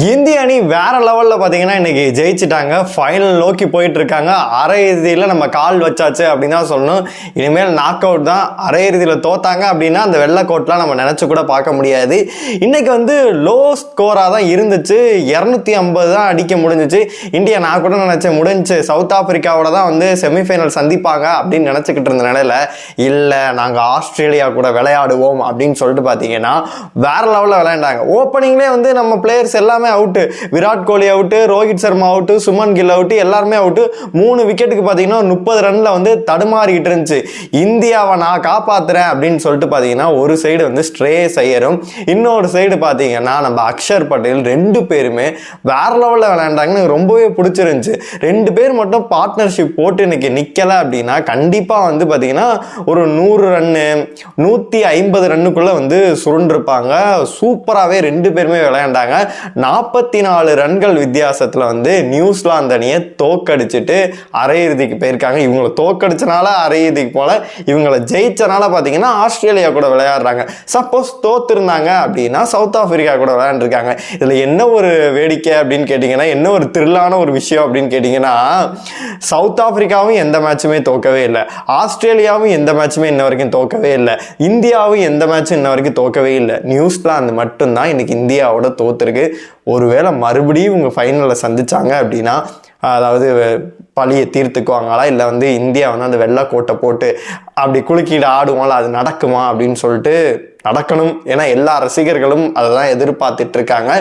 இந்திய அணி வேற லெவலில் பார்த்தீங்கன்னா இன்னைக்கு ஜெயிச்சிட்டாங்க. ஃபைனல் நோக்கி போயிட்டு இருக்காங்க அரை இறுதியில் நம்ம கால் வச்சாச்சு அப்படின்னு தான் சொல்லணும். இனிமேல் நாக் அவுட் தான். அரை இறுதியில் தோத்தாங்க அப்படின்னா அந்த வெள்ளை கோட்லாம் நம்ம நினச்சி கூட பார்க்க முடியாது. இன்னைக்கு வந்து லோ ஸ்கோராக தான் இருந்துச்சு. இரநூத்தி ஐம்பது தான் அடிக்க முடிஞ்சிச்சு. இந்தியா நான் கூட நினச்சேன் முடிஞ்சு. சவுத் ஆப்பிரிக்காவோட தான் வந்து செமிஃபைனல் சந்திப்பாங்க அப்படின்னு நினச்சிக்கிட்டு இருந்த நிலையில இல்லை நாங்கள் ஆஸ்திரேலியா கூட விளையாடுவோம் அப்படின்னு சொல்லிட்டு பார்த்தீங்கன்னா வேற லெவலில் விளையாண்டாங்க. ஓப்பனிங்லேயே வந்து நம்ம பிளேயர்ஸ் எல்லாமே out Virat Kohli out Rohit Sharma out Shubman Gill out எல்லாருமே அவுட்டு மூணு விக்கெட்டுக்கு பார்த்தீங்கன்னா முப்பது ரன்ல வந்து தடுமாறிக்கிட்டு இருந்துச்சு. இந்தியாவை நான் காப்பாத்துறேன் அப்படின்னு சொல்லிட்டு பார்த்தீங்கன்னா ஒரு சைடு வந்து ஸ்ட்ரேஸ் ஐயரும் இன்னொரு சைடு பார்த்தீங்கன்னா நம்ம அக்ஷர் பட்டேல் ரெண்டு பேருமே வேற லெவலில் விளையாண்டாங்கன்னு எனக்கு ரொம்பவே பிடிச்சிருந்துச்சு. ரெண்டு பேர் மட்டும் பார்ட்னர்ஷிப் போட்டு இன்னைக்கு நிற்கலை அப்படின்னா கண்டிப்பாக வந்து பார்த்தீங்கன்னா ஒரு நூறு ரன்னு நூற்றி ஐம்பது ரன்னுக்குள்ளே வந்து சுருண்டிருப்பாங்க. சூப்பராகவே ரெண்டு பேருமே விளையாண்டாங்க. நாற்பத்தி நாலு ரன்கள் வித்தியாசத்தில் வந்து நியூசிலாந்து அணியை தோக்கடிச்சிட்டு அரையிறுதிக்கு போயிருக்காங்க. இவங்களை தோக்கடிச்சனால அரையிறுதிக்கு போல இவங்களை ஜெயிச்சனால பார்த்தீங்கன்னா ஆஸ்திரேலியா கூட விளையாடுறாங்க. சப்போஸ் தோத்துருந்தாங்க அப்படின்னா சவுத் ஆஃப்ரிக்கா கூட விளையாண்டுருக்காங்க. இதில் என்ன ஒரு வேடிக்கை அப்படின்னு கேட்டிங்கன்னா என்ன ஒரு த்ரில்லான ஒரு விஷயம் அப்படின்னு கேட்டிங்கன்னா சவுத் ஆஃப்ரிக்காவும் எந்த மேட்சுமே தோக்கவே இல்லை. ஆஸ்திரேலியாவும் எந்த மேட்சுமே இன்ன வரைக்கும் தோக்கவே இல்லை. இந்தியாவும் எந்த மேட்சும் இன்ன வரைக்கும் தோக்கவே இல்லை. நியூசிலாந்து மட்டும்தான். இன்னைக்கு இந்தியாவோட தோத்துருக்கு. ஒருவேளை மறுபடியும் இவங்க ஃபைனலில் சந்திச்சாங்க அப்படின்னா அதாவது பழியை தீர்த்துக்குவாங்களா? இல்லை வந்து இந்தியா வந்து அந்த வெள்ளை கோட்டை போட்டு அப்படி குலுக்கிட்டு ஆடுவாங்களா அது நடக்குமா? அப்படின்னு சொல்லிட்டு நடக்கணும் ஏன்னா எல்லா ரசிகர்களும் அதை தான் எதிர்பார்த்துட்டு இருக்காங்க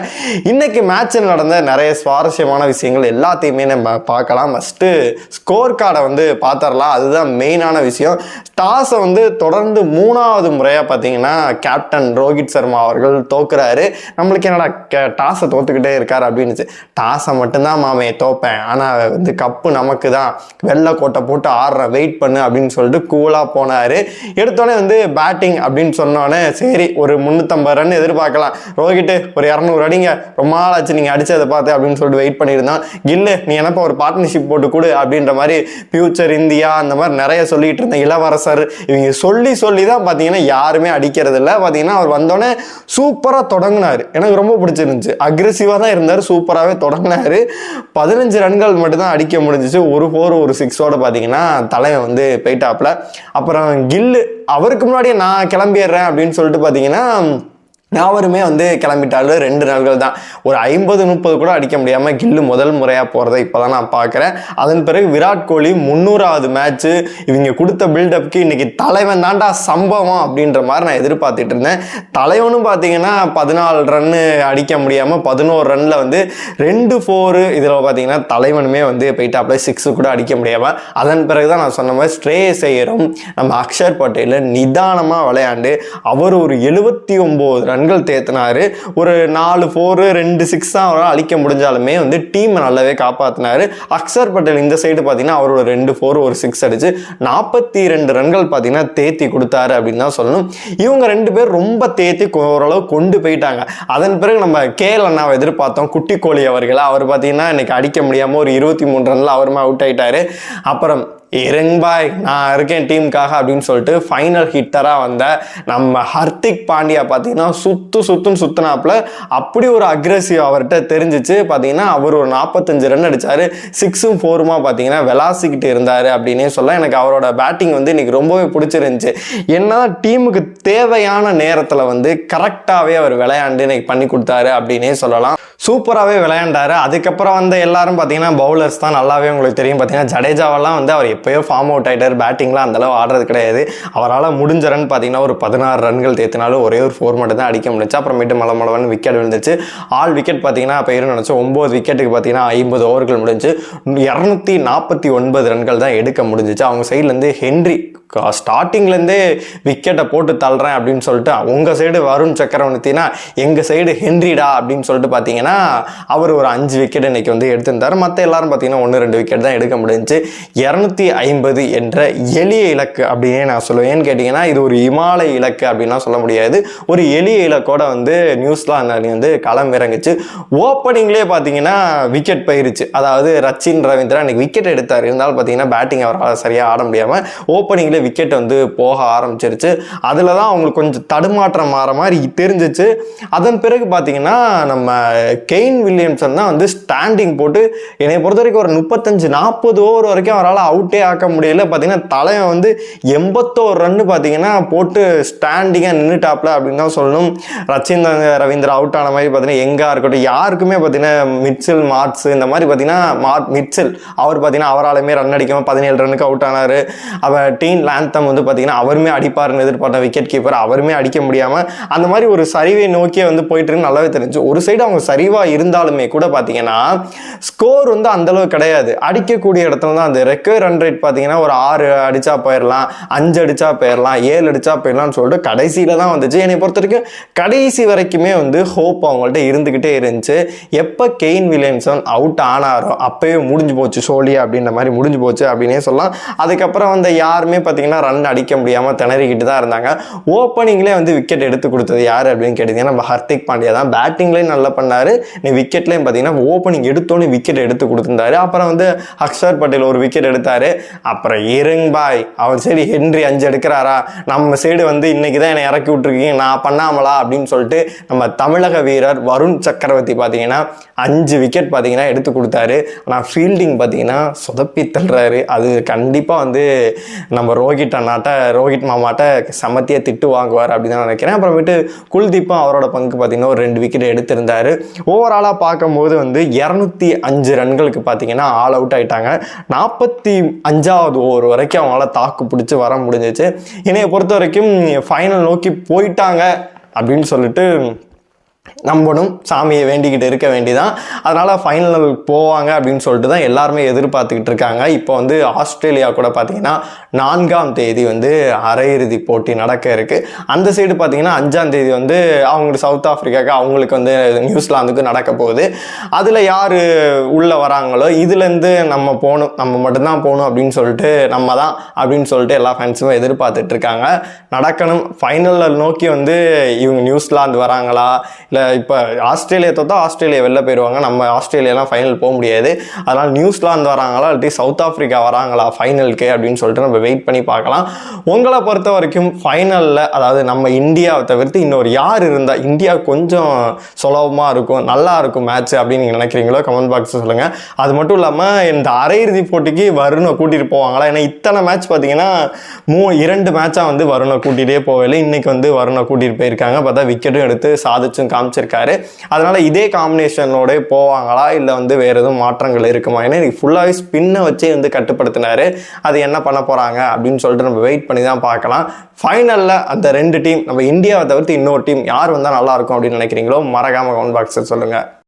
இன்னைக்கு மேட்ச்சில் நடந்த நிறைய சுவாரஸ்யமான விஷயங்கள் எல்லாத்தையுமே நம்ம பார்க்கலாம். ஃபஸ்ட்டு ஸ்கோர் கார்டை வந்து பார்த்துடலாம். அதுதான் மெயினான விஷயம். டாஸை வந்து தொடர்ந்து மூணாவது முறையாக பார்த்தீங்கன்னா கேப்டன் ரோஹித் சர்மா அவர்கள் தோக்குறாரு. நம்மளுக்கு என்னடா டாஸை தோத்துக்கிட்டே இருக்கார் அப்படின்னுச்சு. டாஸை மட்டும்தான் மாமே தோப்பேன். ஆனால் வந்து கப்பு நமக்கு தான் வெள்ளை கோட்டை போட்டு ஆடுறேன். வெயிட் பண்ணு அப்படின்னு சொல்லிட்டு கூலாக போனார். எடுத்தோடனே வந்து பேட்டிங் அப்படின்னு சொன்னோடனே சரி ஒரு முந்நூற்றம்பது ரன் எதிர்பார்க்கலாம். ரோஹிட்டு ஒரு இரநூறு அடிங்க. ரொம்ப நாள் ஆச்சு நீங்கள் அடித்ததை பார்த்து அப்படின்னு சொல்லிட்டு வெயிட் பண்ணியிருந்தான். கில்லு நீ என்னப்பா ஒரு பார்ட்னர்ஷிப் போட்டு கொடு அப்படின்ற மாதிரி ஃபியூச்சர் இந்தியா அந்த மாதிரி நிறைய சொல்லிகிட்டு இருந்தேன் இளவரசர். இவங்க சொல்லி சொல்லி தான் பார்த்தீங்கன்னா யாருமே அடிக்கிறது இல்லை. பார்த்தீங்கன்னா அவர் வந்தோடனே சூப்பராக தொடங்கினார். எனக்கு ரொம்ப பிடிச்சிருந்துச்சு. அக்ரெசிவாக தான் இருந்தார் சூப்பராகவே தொடங்கினார். பதினஞ்சு ரன்கள் மட்டும்தான் அடிக்க முடிஞ்சிச்சு. ஒரு ஃபோர் ஒரு சிக்ஸோடு பார்த்தீங்கன்னா தலைவன் வந்து போயிட்டாப்பில். அப்புறம் கில்லு அவருக்கு முன்னாடியே நான் கிளம்பிடுறேன் அப்படின்னு சொல்லிட்டு பார்த்தீங்கன்னா அவருமே வந்து கிளம்பிட்டாரு. ரெண்டு நாள்கள் தான். ஒரு ஐம்பது முப்பது கூட அடிக்க முடியாமல் கில்லு முதல் முறையாக போகிறத இப்போ தான் நான் பார்க்குறேன். அதன் பிறகு விராட் கோலி முந்நூறாவது மேட்ச்சு இவங்க கொடுத்த பில்டப்க்கு இன்றைக்கி தலைவன் தாண்டா சம்பவம் அப்படின்ற மாதிரி நான் எதிர்பார்த்துட்டு இருந்தேன். தலைவனும் பார்த்தீங்கன்னா பதினாலு ரன்னு அடிக்க முடியாமல் பதினோரு ரனில் வந்து ரெண்டு ஃபோரு இதில் பார்த்தீங்கன்னா தலைவனுமே வந்து போயிட்டாப்ல. சிக்ஸு கூட அடிக்க முடியாமல் அதன் பிறகு தான் நான் சொன்ன மாதிரி ஸ்ட்ரே செய்யறோம் நம்ம அக்ஷர் பட்டேலில் நிதானமாக விளையாண்டு அவர் ஒரு எழுபத்தி ஒம்பது ரன்கள் தேத்தினாரு. ஒரு நாலு ஃபோரு ரெண்டு சிக்ஸ் தான் அவரால் அழிக்க முடிஞ்சாலுமே வந்து டீமை நல்லாவே காப்பாற்றினாரு அக்ஷர் பட்டேல் இந்த சைடு பார்த்தீங்கன்னா அவரோட ரெண்டு ஃபோர் ஒரு சிக்ஸ் அடிச்சு நாற்பத்தி ரெண்டு ரன்கள் பார்த்தீங்கன்னா தேத்தி கொடுத்தாரு அப்படின்னு தான் சொல்லணும். இவங்க ரெண்டு பேர் ரொம்ப தேத்தி ஓரளவு கொண்டு போயிட்டாங்க. அதன் பிறகு நம்ம கேஎல் அண்ணாவை எதிர்பார்த்தோம். குட்டி கோழி அவர்கள் அவர் பார்த்தீங்கன்னா இன்னைக்கு அடிக்க முடியாமல் ஒரு இருபத்தி மூணு ரன்ல அவருமே அவுட் ஆயிட்டாரு. அப்புறம் இருங்க பாய் நான் இருக்கேன் டீமுக்காக அப்படின்னு சொல்லிட்டு ஃபைனல் ஹிட்டராக வந்த நம்ம ஹர்திக் பாண்டியா பார்த்தீங்கன்னா சுத்து சுத்துன்னு சுத்தினாப்புல அப்படி ஒரு அக்ரெசிவ் அவர்கிட்ட தெரிஞ்சிச்சு. பார்த்தீங்கன்னா அவர் ஒரு நாற்பத்தஞ்சு ரன் அடித்தார் சிக்ஸும் ஃபோருமா பார்த்தீங்கன்னா விளாசிக்கிட்டு இருந்தார் அப்படின்னே சொல்ல எனக்கு அவரோட பேட்டிங் வந்து இன்னைக்கு ரொம்பவே பிடிச்சிருந்துச்சு. என்ன டீமுக்கு தேவையான நேரத்தில் வந்து கரெக்டாகவே அவர் விளையாண்டு இன்னைக்கு பண்ணி கொடுத்தாரு அப்படின்னே சொல்லலாம். சூப்பராகவே விளையாண்டார். அதுக்கப்புறம் வந்த எல்லாரும் பார்த்தீங்கன்னா பவுலர்ஸ் தான். நல்லாவே உங்களுக்கு தெரியும். பார்த்தீங்கன்னா ஜடேஜாவெல்லாம் வந்து அவர் எப்பயோ ஃபார்ம் அவுட் ஆகிட்டார் பேட்டிங்லாம் அந்தளவு ஆடுறது கிடையாது. அவரால் முடிஞ்ச ரன் பார்த்தீங்கன்னா ஒரு பதினாறு ரன்கள் தேத்தினாலும் ஒரே ஒரு ஃபோர் மட்டும் தான் அடிக்க முடிச்சு அப்புறமேட்டு மலை மலவன் விக்கெட் விழுந்துச்சு. ஆல் விக்கெட் பார்த்தீங்கன்னா பெயரும் நினச்சி ஒம்பது விக்கெட்டுக்கு பார்த்தீங்கன்னா ஐம்பது ஓவர்கள் முடிஞ்சு இரநூத்தி நாற்பத்தி ஒன்பது ரன்கள் தான் எடுக்க முடிஞ்சிச்சு. அவங்க சைட்லேருந்து ஹென்றி ஸ்டார்டிங்லேருந்தே விக்கெட்டை போட்டு தள்ளுறேன் அப்படின்னு சொல்லிட்டு உங்கள் சைடு வருண் சக்கரவர்த்தினா எங்கள் சைடு ஹென்ரிடா அப்படின்னு சொல்லிட்டு பார்த்தீங்கன்னா அவர் ஒரு அஞ்சு விக்கெட் இன்றைக்கி வந்து எடுத்திருந்தார். மற்ற எல்லாரும் பார்த்தீங்கன்னா ஒன்று ரெண்டு விக்கெட் தான் எடுக்க முடிஞ்சு இரநூத்தி ஐம்பது என்ற எளிய இலக்கு அப்படின்னே நான் சொல்லுவேன் ஏன்னு கேட்டிங்கன்னா இது ஒரு இமாலய இலக்கு அப்படின்லாம் சொல்ல முடியாது. ஒரு எளிய இலக்கோட வந்து நியூசிலாந்து வந்து களம் இறங்குச்சு. ஓப்பனிங்லேயே பார்த்தீங்கன்னா விக்கெட் போயிருச்சு. அதாவது ரச்சின் ரவீந்திரா இன்னைக்கு விக்கெட் எடுத்தார். இருந்தாலும் பார்த்தீங்கன்னா பேட்டிங் அவரால் சரியாக ஆட முடியாமல் ஓப்பனிங்லேயே விக்கெட் வந்து போக ஆரம்பிச்சிருச்சு. அதில் தான் அவங்களுக்கு கொஞ்சம் தடுமாற்றம் மாற மாதிரி தெரிஞ்சிச்சு. அதன் பிறகு பார்த்தீங்கன்னா நம்ம கெயின் வில்லியம்சன் தான் வந்து ஸ்டாண்டிங் போட்டு என்னை பொறுத்த வரைக்கும் ஒரு முப்பத்தஞ்சு நாற்பது ஓவர் வரைக்கும் அவரால் அவுட்டே ஆக்க முடியல. பார்த்தீங்கன்னா தலையை வந்து எண்பத்தோரு ரன்னு பார்த்தீங்கன்னா போட்டு ஸ்டாண்டிங்காக நின்றுட்டாப்ல அப்படின்னு தான் சொல்லணும். ரச்சிந்தன் ரவீந்திரா அவுட் ஆன மாதிரி பார்த்தீங்கன்னா எங்கா இருக்கட்டும் யாருக்குமே பார்த்தீங்கன்னா மிட்சல் மார்ட்ஸ் இந்த மாதிரி பார்த்தீங்கன்னா மார்ட் மிட்சல் அவர் பார்த்தீங்கன்னா அவராலுமே ரன் அடிக்காமல் பதினேழு ரன்னுக்கு அவுட் ஆனார். அவர் டீன் லேந்தம் வந்து பார்த்தீங்கன்னா அவருமே அடிப்பாருன்னு எதிர்பார்த்த விக்கெட் கீப்பர் அவருமே அடிக்க முடியாமல் அந்த மாதிரி ஒரு சரிவை நோக்கியே வந்து போயிட்டு நல்லாவே தெரிஞ்சு ஒரு சைடு அவங்க சரிவாக இருந்தாலுமே கூட பார்த்தீங்கன்னா ஸ்கோர் வந்து அந்தளவு கிடையாது. அடிக்கக்கூடிய இடத்துல தான் அந்த ரெக்கவர் ரன் ரேட் பார்த்தீங்கன்னா ஒரு ஆறு அடித்தா போயிடலாம் அஞ்சு அடித்தா போயிடலாம் ஏழு அடித்தா போயிடலாம்னு சொல்லிட்டு கடைசியில் தான் வந்துச்சு. என்னை பொறுத்த வரைக்கும் கடைசி வரைக்குமே வந்து ஹோப் அவங்கள்ட்ட இருந்துக்கிட்டே இருந்துச்சு. எப்போ கெயின் வில்லியம்சன் அவுட் ஆனாரோ அப்போயே முடிஞ்சு போச்சு சோழி அப்படின்ற மாதிரி முடிஞ்சு போச்சு அப்படின்னே சொல்லலாம். அதுக்கப்புறம் வந்து யாருமே பார்த்தீங்கன்னா பார்த்தீங்கன்னா ரன் அடிக்க முடியாமல் திணறிக்கிட்டு தான் இருந்தாங்க. ஓப்பனிங்லேயே வந்து விக்கெட் எடுத்து கொடுத்தது யார் அப்படின்னு கேட்டிங்கன்னா நம்ம ஹர்திக் பாண்டியா தான். பேட்டிங்லேயும் நல்லா பண்ணார். நீ விக்கெட்லேயும் பார்த்தீங்கன்னா ஓப்பனிங் எடுத்தோன்னே விக்கெட் எடுத்து கொடுத்துருந்தாரு. அப்புறம் வந்து அக்ஷர் பட்டேல் ஒரு விக்கெட் எடுத்தார். அப்புறம் இருங் பாய் அவர் சரி ஹென்றி அஞ்சு எடுக்கிறாரா? நம்ம சைடு வந்து இன்றைக்கி தான் என்னை இறக்கி விட்ருக்கீங்க நான் பண்ணாமலா? அப்படின்னு சொல்லிட்டு நம்ம தமிழக வீரர் வருண் சக்கரவர்த்தி பார்த்தீங்கன்னா அஞ்சு விக்கெட் பார்த்தீங்கன்னா எடுத்து கொடுத்தாரு. ஆனால் ஃபீல்டிங் பார்த்தீங்கன்னா சொதப்பி தள்ளுறாரு. அது கண்டிப்பாக வந்து நம்ம ரோஹித் அண்ணாட்ட ரோஹித் மாமாட்ட சமத்திய திட்டு வாங்குவார் அப்படின்னு தான் நினைக்கிறேன். அப்புறமேட்டு குல்தீப்பும் அவரோட பங்கு பார்த்தீங்கன்னா ஒரு ரெண்டு விக்கெட் எடுத்திருந்தார். ஓவராலாக பார்க்கும்போது வந்து இரநூத்தி அஞ்சு ரன்களுக்கு பார்த்தீங்கன்னா ஆல் அவுட் ஆகிட்டாங்க நாற்பத்தி அஞ்சாவது ஓவர் வரைக்கும் அவங்களால தாக்கு பிடிச்சி வர முடிஞ்சிச்சு. என்னைய பொறுத்த வரைக்கும் ஃபைனல் நோக்கி போயிட்டாங்க அப்படின்னு சொல்லிட்டு நம்பணும் சாமியை வேண்டிக்கிட்டு இருக்க வேண்டிதான். அதனால் ஃபைனல் போவாங்க அப்படின்னு சொல்லிட்டு தான் எல்லாருமே எதிர்பார்த்துக்கிட்டு இருக்காங்க. இப்போ வந்து ஆஸ்திரேலியா கூட பார்த்தீங்கன்னா நான்காம் தேதி வந்து அரையிறுதி போட்டி நடக்க இருக்குது அந்த சைடு பார்த்தீங்கன்னா அஞ்சாம் தேதி வந்து அவங்களுக்கு சவுத் ஆஃப்ரிக்காவுக்கு அவங்களுக்கு வந்து நியூசிலாந்துக்கு நடக்க போகுது. அதில் யார் உள்ளே வராங்களோ இதுலேருந்து நம்ம போகணும் நம்ம மட்டும்தான் போகணும் அப்படின்னு சொல்லிட்டு நம்ம தான் அப்படின்னு சொல்லிட்டு எல்லா ஃபேன்ஸுமே எதிர்பார்த்துட்டு இருக்காங்க. நடக்கணும். ஃபைனலில் நோக்கி வந்து இவங்க நியூசிலாந்து வராங்களா? இல்லை இப்போ ஆஸ்திரேலியா தோத்தா ஆஸ்திரேலியா வெளில போயிடுவாங்க நம்ம ஆஸ்திரேலியாலாம் ஃபைனல் போக முடியாது. அதனால் நியூசிலாந்து வராங்களா? இல்லாட்டி சவுத் ஆஃப்ரிக்கா வராங்களா ஃபைனலுக்கு அப்படின்னு சொல்லிட்டு நம்ம வெயிட் பண்ணி பார்க்கலாம். உங்களை பொறுத்த வரைக்கும் ஃபைனலில் அதாவது நம்ம இந்தியாவை தவிர்த்து இன்னொரு யார் இருந்தால் இந்தியா கொஞ்சம் சுலபமாக இருக்கும் நல்லா இருக்கும் மேட்ச் அப்படின்னு நீங்கள் நினைக்கிறீங்களோ? கமெண்ட் பாக்ஸ் சொல்லுங்கள் அது மட்டும் இல்லாமல் இந்த அரையிறுதி போட்டிக்கு வருணை கூட்டிகிட்டு போவாங்களா? ஏன்னா இத்தனை மேட்ச் பார்த்தீங்கன்னா மூ இரண்டு மேட்சாக வந்து வருணை கூட்டிகிட்டே போகல இன்னைக்கு வந்து வருணை கூட்டிகிட்டு போயிருக்காங்க. பார்த்தா விக்கெட்டும் எடுத்து சாதிச்சும் காமிச்சிருக்காரு அதனால இதே காம்பினேஷனோட போவாங்களா? இல்லை வந்து வேற எதுவும் மாற்றங்கள் இருக்குமா? ஏன்னா ஃபுல்லாகவே ஸ்பின்னை வச்சே வந்து கட்டுப்படுத்தினாரு. அது என்ன பண்ண போகிறாங்க அப்படின்னு சொல்லிட்டு நம்ம வெயிட் பண்ணி தான் பார்க்கலாம். ஃபைனலில் அந்த ரெண்டு டீம் நம்ம இந்தியாவை தவிர்த்து இன்னொரு டீம் யார் வந்தால் நல்லா இருக்கும் அப்படின்னு நினைக்கிறீங்களோ? மறக்காம கமெண்ட் பாக்ஸில் சொல்லுங்கள்